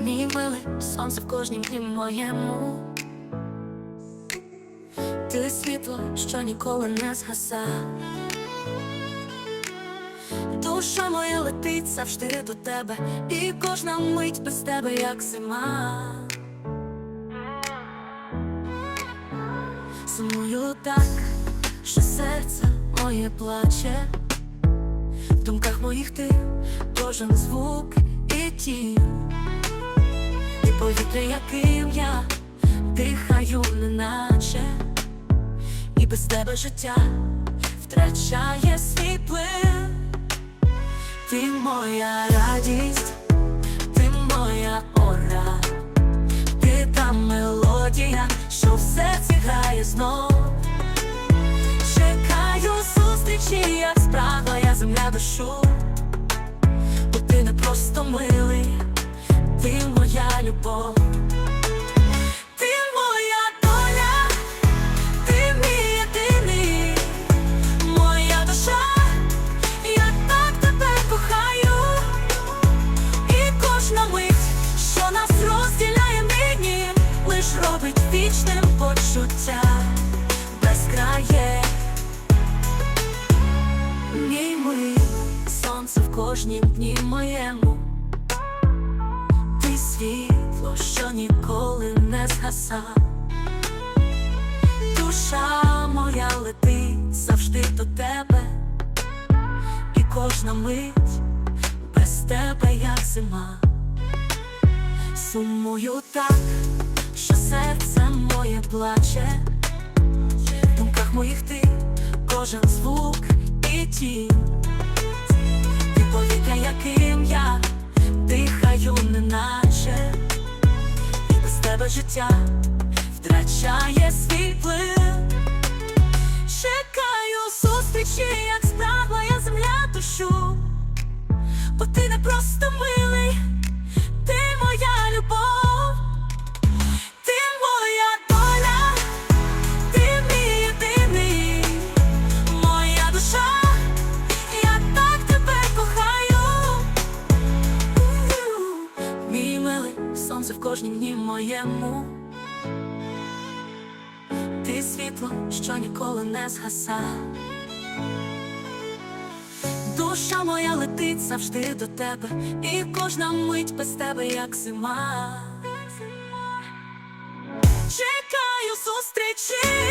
Мій милий, сонце в кожнім дні моєму. Ти світло, що ніколи не згаса. Душа моя летить завжди до тебе, і кожна мить без тебе, як зима. Сумую так, що серце моє плаче, в думках моїх ти кожен звук і тінь, повітря, яким я дихаю, неначе, і без тебе життя втрачає свій плин. Ти моя радість, ти моя ора, ти та мелодія, що в серці грає знов. Чекаю зустрічі, як спрагла я земля душу, бо ти не просто моя любов. Ти моя доля, ти мій єдиний, моя душа, я так тебе кохаю, і кожна мить, що нас розділяє нині, лиш робить вічним почуття безкрає. Мій ми, сонце в кожнім дні моєму, ти світло, що ніколи не згаса. Душа моя летить завжди до тебе, і кожна мить без тебе, як зима. Сумую так, що серце моє плаче, в думках моїх ти кожен звук і тінь, тебе життя втрачає свій плин. Чекаю зустрічі, сонце в кожнім дні моєму. Ти світло, що ніколи не згаса. Душа моя летить завжди до тебе, і кожна мить без тебе, як зима. Чекаю зустрічі.